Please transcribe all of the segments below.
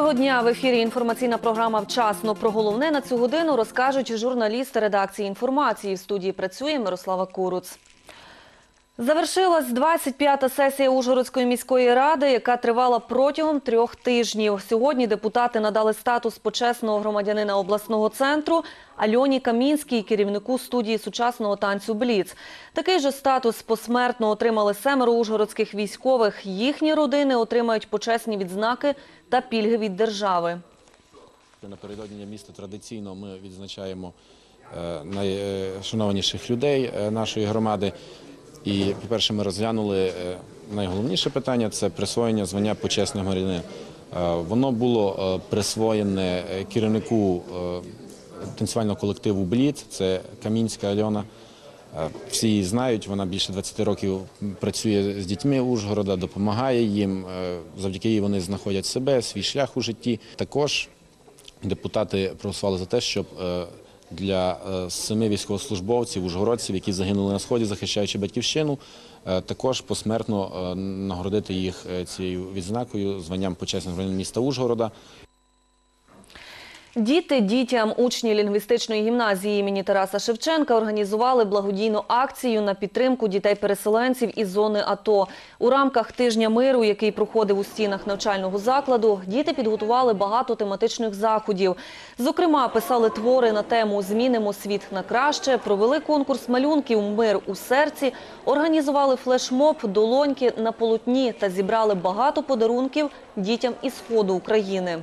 Доброго дня в ефірі. Інформаційна програма Вчасно про головне на цю годину розкажуть журналісти редакції інформації. В студії працює Мирослава Куруц. Завершилась 25-та сесія Ужгородської міської ради, яка тривала протягом трьох тижнів. Сьогодні депутати надали статус почесного громадянина обласного центру Альоні Камінській, керівнику студії сучасного танцю Бліц. Такий же статус посмертно отримали семеро ужгородських військових. Їхні родини отримають почесні відзнаки та пільги від держави. Напередодні міста традиційно ми відзначаємо е, найшанованіших людей е, нашої громади. І, по-перше, ми розглянули е, найголовніше питання це присвоєння звання почесного громадянина. Е, Воно було е, присвоєне керівнику танцювального колективу Бліт, це Камінська Альона. Всі її знають, вона більше 20 років працює з дітьми Ужгорода, допомагає їм. Завдяки їй вони знаходять себе, свій шлях у житті. Також депутати проголосували за те, щоб для е, семи військовослужбовців, ужгородців, які загинули на сході, захищаючи батьківщину, е, також посмертно е, нагородити їх цією відзнакою, званням почесним громадянина міста Ужгорода. Діти дітям учні лінгвістичної гімназії імені Тараса Шевченка організували благодійну акцію на підтримку дітей-переселенців із зони АТО. У рамках тижня миру, який проходив у стінах навчального закладу, діти підготували багато тематичних заходів. Зокрема, писали твори на тему Змінимо світ на краще, провели конкурс малюнків Мир у серці, організували флешмоб Долоньки на полотні та зібрали багато подарунків дітям із сходу України.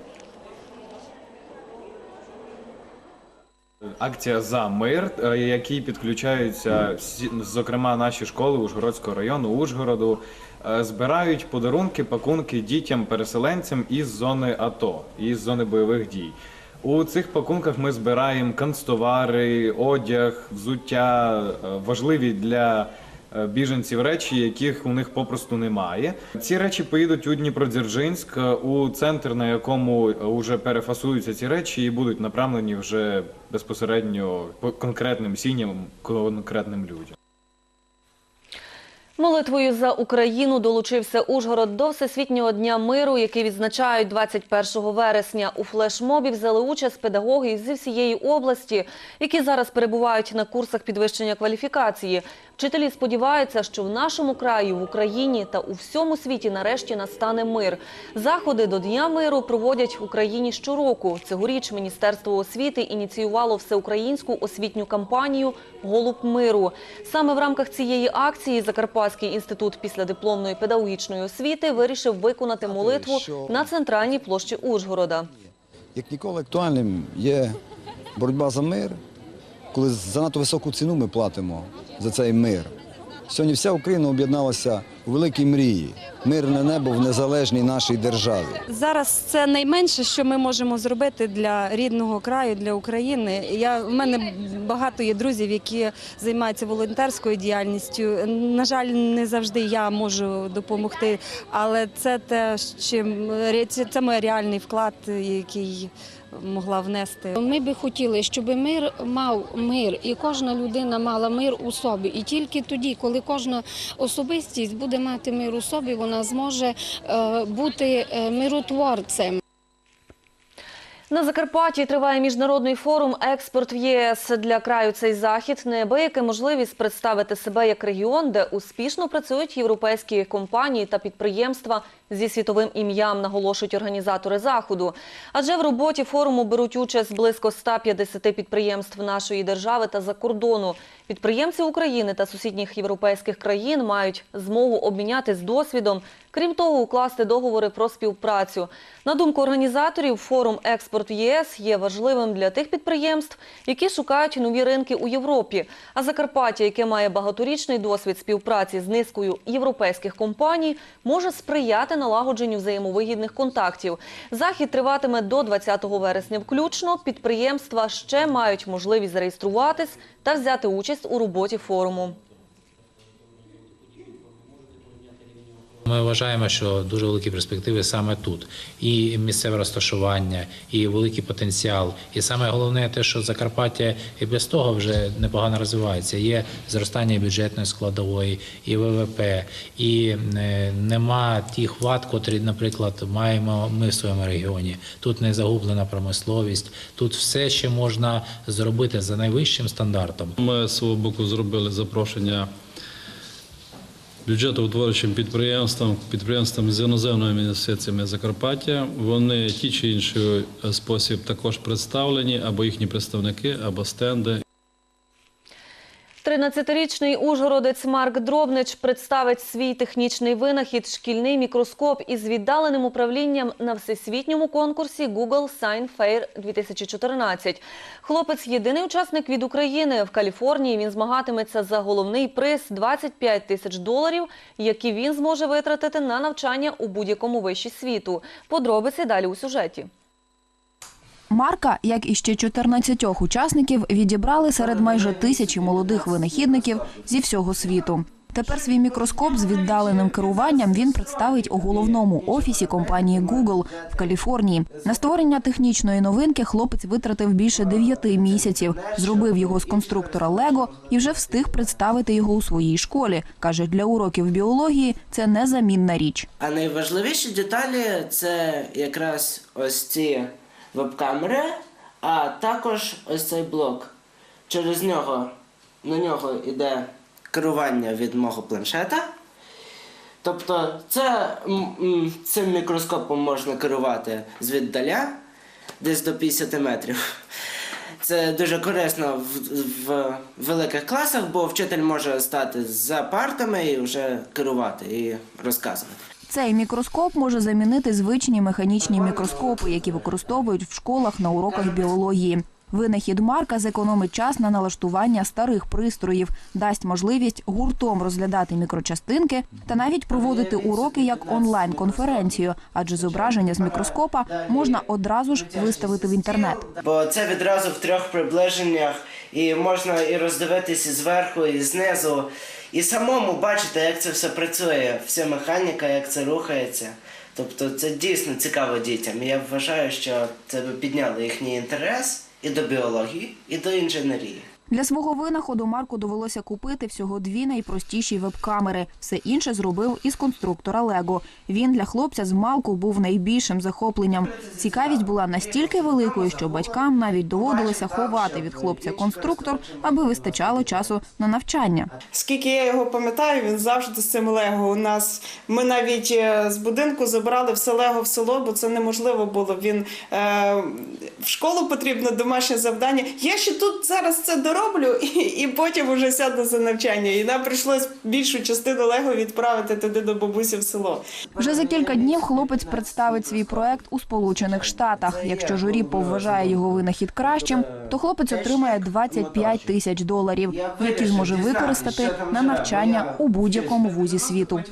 Акція за мир, які підключаються зокрема наші школи Ужгородського району, Ужгороду, е, збирають подарунки, пакунки дітям-переселенцям із зони АТО, із зони бойових дій. У цих пакунках ми збираємо канцтовари, одяг, взуття, е, важливі для е, біженців речі, яких у них попросту немає. Ці речі поїдуть у Дніпродзержинськ, е, у центр, на якому вже перефасуються ці речі, і будуть направлені вже безпосередньо по конкретним сім'ям, конкретним людям. Молитвою за Україну долучився Ужгород до Всесвітнього дня миру, який відзначають 21 вересня. У флешмобі взяли участь педагоги зі всієї області, які зараз перебувають на курсах підвищення кваліфікації. Вчителі сподіваються, що в нашому краї, в Україні та у всьому світі нарешті настане мир. Заходи до Дня миру проводять в Україні щороку. Цьогоріч Міністерство освіти ініціювало всеукраїнську освітню кампанію Голуб миру. Саме в рамках цієї акції Закарпатський інститут післядипломної педагогічної освіти вирішив виконати молитву на центральній площі Ужгорода. як ніколи актуальним є боротьба за мир, коли занадто високу ціну ми платимо за цей мир. Сьогодні вся Україна об'єдналася у великій мрії мирне небо в незалежній нашій державі. Зараз це найменше, що ми можемо зробити для рідного краю, для України. Я в мене багато є друзів, які займаються волонтерською діяльністю. На жаль, не завжди я можу допомогти, але це те, чим це, мій реальний вклад, який могла внести. Ми би хотіли, щоб мир мав мир, і кожна людина мала мир у собі. І тільки тоді, коли кожна особистість буде мати мир у собі, вона зможе е, бути е, миротворцем. На Закарпатті триває міжнародний форум Експорт в ЄС для краю. Цей захід неабияка можливість представити себе як регіон, де успішно працюють європейські компанії та підприємства зі світовим ім'ям, наголошують організатори заходу. Адже в роботі форуму беруть участь близько 150 підприємств нашої держави та за кордону. Підприємці України та сусідніх європейських країн мають змогу обмінятись досвідом. Крім того, укласти договори про співпрацю. На думку організаторів, форум Експорт в ЄС є важливим для тих підприємств, які шукають нові ринки у Європі. А Закарпаття, яке має багаторічний досвід співпраці з низкою європейських компаній, може сприяти налагодженню взаємовигідних контактів. Захід триватиме до 20 вересня включно. Підприємства ще мають можливість зареєструватись та взяти участь у роботі форуму. Ми вважаємо, що дуже великі перспективи саме тут. І місцеве розташування, і великий потенціал. І саме головне те, що Закарпаття і без того вже непогано розвивається. Є зростання бюджетної складової, і ВВП, і е, нема тих вад, котрі, наприклад, маємо ми в своєму регіоні. Тут не загублена промисловість, тут все ще можна зробити за найвищим стандартом. Ми з свого боку зробили запрошення бюджетоутворюючим підприємствам, підприємствам з іноземними інвестиціями Закарпаття. Вони ті чи інший спосіб також представлені, або їхні представники, або стенди. 13-річний ужгородець Марк Дробнич представить свій технічний винахід шкільний мікроскоп із віддаленим управлінням на всесвітньому конкурсі Google Science Fair 2014. Хлопець єдиний учасник від України. В Каліфорнії він змагатиметься за головний приз 25 тисяч доларів, які він зможе витратити на навчання у будь-якому виші світу. Подробиці далі у сюжеті. Марка, як і ще 14 учасників, відібрали серед майже тисячі молодих винахідників зі всього світу. Тепер свій мікроскоп з віддаленим керуванням він представить у головному офісі компанії Google в Каліфорнії. На створення технічної новинки хлопець витратив більше 9 місяців, зробив його з конструктора Лего і вже встиг представити його у своїй школі. каже, для уроків біології це незамінна річ. А найважливіші деталі це якраз ось ці веб-камери, а також ось цей блок. Через нього на нього йде керування від мого планшета. Тобто це, цим мікроскопом можна керувати звіддаля десь до 50 метрів. Це дуже корисно в, в великих класах, бо вчитель може стати за партами і вже керувати і розказувати. Цей мікроскоп може замінити звичні механічні мікроскопи, які використовують в школах на уроках біології. Винахід Марка зекономить час на налаштування старих пристроїв, дасть можливість гуртом розглядати мікрочастинки та навіть проводити уроки як онлайн-конференцію, адже зображення з мікроскопа можна одразу ж виставити в інтернет. Бо це відразу в трьох приближеннях, і можна і роздивитися зверху, і знизу, і самому бачити, як це все працює, вся механіка, як це рухається. Тобто це дійсно цікаво дітям. Я вважаю, що це підняло їхній інтерес і до біології, і до інженерії. Для свого винаходу Марку довелося купити всього дві найпростіші веб-камери. Все інше зробив із конструктора Лего. Він для хлопця з малку був найбільшим захопленням. Цікавість була настільки великою, що батькам навіть доводилося ховати від хлопця конструктор, аби вистачало часу на навчання. Скільки я його пам'ятаю, він завжди з цим лего. У нас ми навіть е, з будинку забрали все лего в село, бо це неможливо було. Він е, в школу потрібно домашнє завдання. Я ще тут зараз це дороблю, і, і потім уже сяду за навчання. І нам прийшлось більшу частину лего відправити туди до бабусі в село. Вже за кілька днів хлопець представить свій проект у Сполучених Штатах. Якщо журі повважає його винахід кращим, то хлопець отримає 25 тисяч доларів, які зможе використати на навчання у будь-якому вузі світу.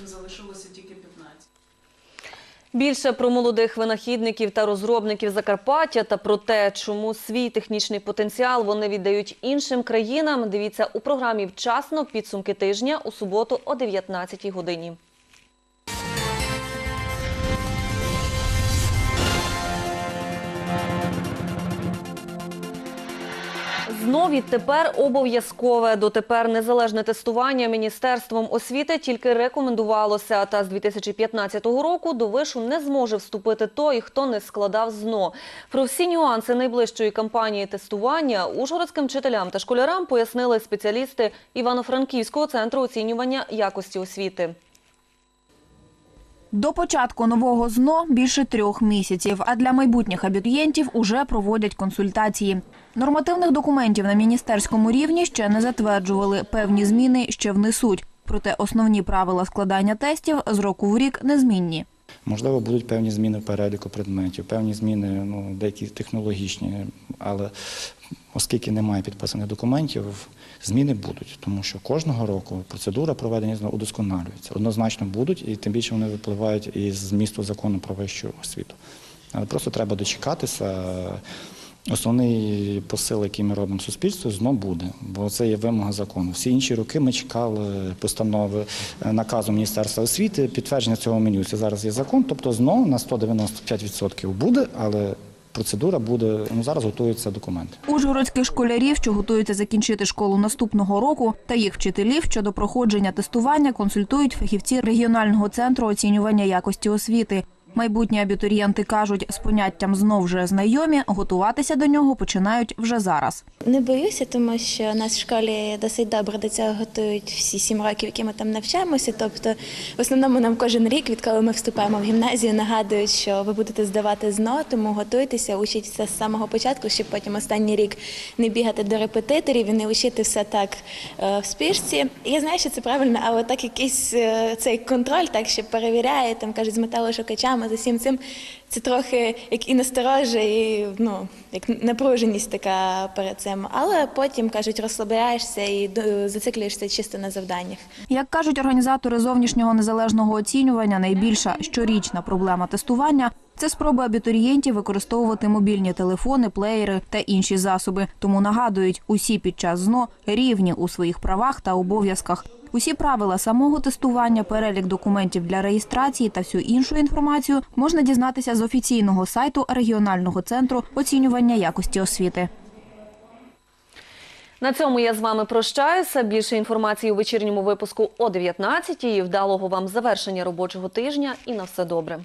Більше про молодих винахідників та розробників Закарпаття та про те, чому свій технічний потенціал вони віддають іншим країнам. Дивіться у програмі вчасно підсумки тижня у суботу о 19 годині. Знов відтепер обов'язкове. Дотепер незалежне тестування Міністерством освіти тільки рекомендувалося. Та з 2015 року до вишу не зможе вступити той, хто не складав ЗНО. Про всі нюанси найближчої кампанії тестування ужгородським вчителям та школярам пояснили спеціалісти Івано-Франківського центру оцінювання якості освіти. До початку нового ЗНО більше трьох місяців, а для майбутніх абітурієнтів уже проводять консультації. Нормативних документів на міністерському рівні ще не затверджували. Певні зміни ще внесуть. Проте основні правила складання тестів з року в рік незмінні. Можливо, будуть певні зміни в переліку предметів, певні зміни, ну, деякі технологічні, але оскільки немає підписаних документів, зміни будуть, тому що кожного року процедура проведення ЗНО удосконалюється. Однозначно будуть, і тим більше вони випливають із змісту закону про вищу освіту. Але просто треба дочекатися Основний посил, який ми робимо суспільству, знов буде, бо це є вимога закону. Всі інші роки ми чекали постанови е, наказу Міністерства освіти, підтвердження цього меню. Це зараз є закон, тобто знов на 195% буде, але процедура буде. Ну зараз готуються документи. Ужгородських школярів, що готуються закінчити школу наступного року, та їх вчителів щодо проходження тестування консультують фахівці регіонального центру оцінювання якості освіти. Майбутні абітурієнти кажуть, з поняттям знов вже знайомі, готуватися до нього починають вже зараз. Не боюся, тому що нас в школі досить добре до цього готують всі сім років, які ми там навчаємося. Тобто, в основному нам кожен рік, відколи ми вступаємо в гімназію, нагадують, що ви будете здавати ЗНО, тому готуйтеся, учіться з самого початку, щоб потім останній рік не бігати до репетиторів і не вчити все так е, в спішці. Я знаю, що це правильно, але так якийсь е, цей контроль, так що перевіряє, там кажуть, з металошукачами, за всім цим. Це трохи як і настороже, і ну як напруженість така перед цим. Але потім кажуть, розслабляєшся і е, зациклюєшся чисто на завданнях. Як кажуть організатори зовнішнього незалежного оцінювання, найбільша щорічна проблема тестування це спроби абітурієнтів використовувати мобільні телефони, плеєри та інші засоби. Тому нагадують, усі під час ЗНО рівні у своїх правах та обов'язках. Усі правила самого тестування, перелік документів для реєстрації та всю іншу інформацію можна дізнатися з офіційного сайту регіонального центру оцінювання якості освіти. На цьому я з вами прощаюся. Більше інформації у вечірньому випуску о 19-й. Вдалого вам завершення робочого тижня і на все добре.